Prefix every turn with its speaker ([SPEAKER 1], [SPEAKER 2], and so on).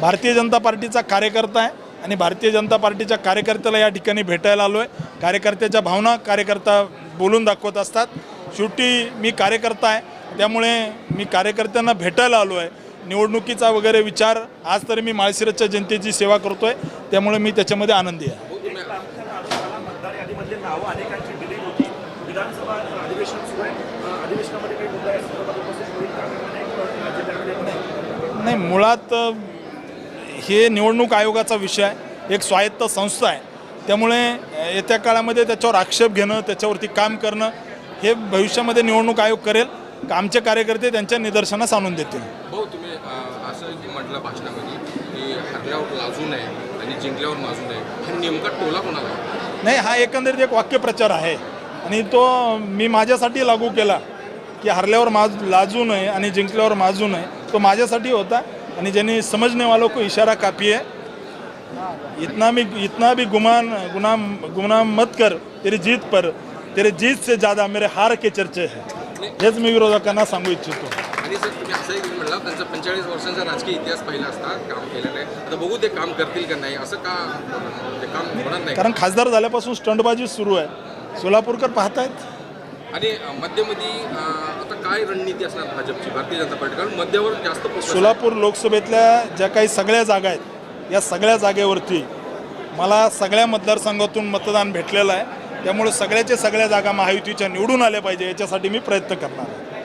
[SPEAKER 1] भारतीय जनता पार्टीचा कार्यकर्ता आहे आणि भारतीय जनता पार्टीच्या कार्यकर्त्याला या ठिकाणी भेटायला आलो आहे कार्यकर्त्याच्या भावना कार्यकर्ता बोलून दाखवत असतात. शेवटी मी कार्यकर्ता आहे त्यामुळे मी कार्यकर्त्यांना भेटायला आलो आहे निवडणुकीचा वगैरे विचार आज तरी मी माळशिरसच्या जनतेची सेवा करतो आहे त्यामुळे मी त्याच्यामध्ये आनंदी आहे.
[SPEAKER 2] नाही
[SPEAKER 1] मुळात हे निवडणूक आयोगाचा विषय आहे. एक स्वायत्त संस्था आहे. त्यामुळे येत्या काळामध्ये त्याच्यावर आक्षेप घेणं त्याच्यावरती काम करणं हे भविष्यामध्ये निवडणूक आयोग करेल. आमचे कार्यकर्ते त्यांच्या निदर्शनास आणून देतील.
[SPEAKER 3] भाऊ तुम्ही अं, असं म्हटलं भाषणामध्ये की हरल्यावर लाजू नये आणि जिंकल्यावर माजू नये. हा नेमका टोला कोणाला आहे?
[SPEAKER 1] नाही हा एकंदरीत एक वाक्यप्रचार आहे. आणि तो मी माझ्यासाठी लागू केला की हरल्यावर माज लाजू नये आणि जिंकल्यावर माजू नये तो माझ्यासाठी होता. आणि ज्यांनी समजने वालों को इशारा है इतना भी इतना भी गुमान गुनाम गुनाम मत कर तेरी जीत पर तेरे जीत से ज़्यादा मेरे हार के चर्चे है। हेच मी विरोधकांना सांगू इच्छितो.
[SPEAKER 3] आणि सर तुम्ही असंही म्हणला त्यांचा पंचेचाळीस वर्षांचा राजकीय इतिहास पाहिला असता काम केलेलं. आहे आता बघू ते काम करतील का नाही असं का ते काम होणार नाही?
[SPEAKER 1] कारण खासदार झाल्यापासून स्टंटबाजी सुरू आहे. सोलापूरकर पाहतायत?
[SPEAKER 3] आणि आता काय रणनीती असणार भाजपची भारतीय जनता पार्टी कारण मध्यावर जास्त
[SPEAKER 1] सोलापूर लोकसभेतल्या ज्या काही सगळ्या जागा आहेत या सगळ्या जागेवरती मला सगळ्या मतदारसंघातून मतदान भेटलेलं आहे. त्यामुळे सगळ्याच्या सगळ्या जागा महायुतीच्या निवडून आल्या पाहिजे याच्यासाठी मी प्रयत्न करणार आहे.